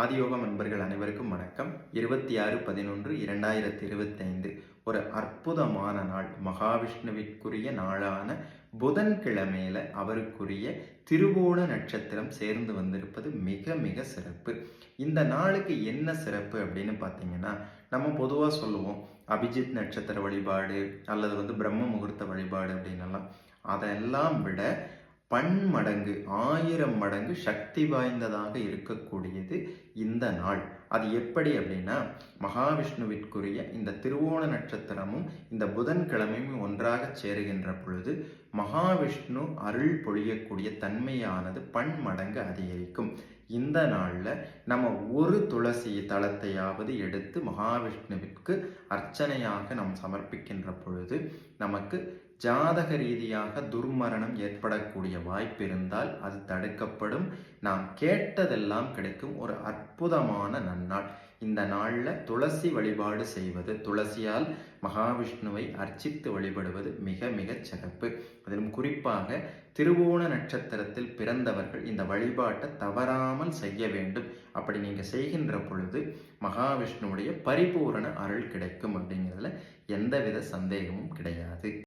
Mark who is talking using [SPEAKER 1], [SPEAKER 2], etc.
[SPEAKER 1] ஆதியோகம் நண்பர்கள் அனைவருக்கும் வணக்கம். இருபத்தி ஆறு பதினொன்று இரண்டாயிரத்தி இருபத்தைந்து ஒரு அற்புதமான நாள். மகாவிஷ்ணுவிற்குரிய நாளான புதன்கிழமையில அவருக்குரிய திருவோண நட்சத்திரம் சேர்ந்து வந்திருப்பது மிக மிக சிறப்பு. இந்த நாளுக்கு என்ன சிறப்பு அப்படின்னு பார்த்தீங்கன்னா நம்ம பொதுவாக சொல்லுவோம் அபிஜித் நட்சத்திர வழிபாடு அல்லது வந்து பிரம்ம முகூர்த்த வழிபாடு அப்படின்னலாம். அதெல்லாம் விட பன்மடங்கு ஆயிரம் மடங்கு சக்தி வாய்ந்ததாக இருக்கக்கூடியது இந்த நாள். அது எப்படி அப்படின்னா மகாவிஷ்ணுவிற்குரிய இந்த திருவோண நட்சத்திரமும் இந்த புதன்கிழமையும் ஒன்றாக சேருகின்ற பொழுது மகாவிஷ்ணு அருள் பொழியக்கூடிய தன்மையானது பன்மடங்கு அதிகரிக்கும். இந்த நாளில் நம்ம ஒரு துளசி தளத்தையாவது எடுத்து மகாவிஷ்ணுவிற்கு அர்ச்சனையாக நாம் சமர்ப்பிக்கின்ற பொழுது நமக்கு ஜாதக ரீதியாக துர்மரணம் ஏற்படக்கூடிய வாய்ப்பு இருந்தால் அது தடுக்கப்படும். நாம் கேட்டதெல்லாம் கிடைக்கும். ஒரு அற்புதமான நன்னாள். இந்த நாளில் துளசி வழிபாடு செய்வது. துளசியால் மகாவிஷ்ணுவை அர்ச்சித்து வழிபடுவது மிக மிகச் சிறப்பு. அதிலும் குறிப்பாக திருவோண நட்சத்திரத்தில் பிறந்தவர்கள் இந்த வழிபாட்டை தவறாமல் செய்ய வேண்டும். அப்படி நீங்கள் செய்கின்ற பொழுது மகாவிஷ்ணுவுடைய பரிபூரண அருள் கிடைக்கும் அப்படிங்கிறதுல எந்தவித சந்தேகமும் கிடையாது.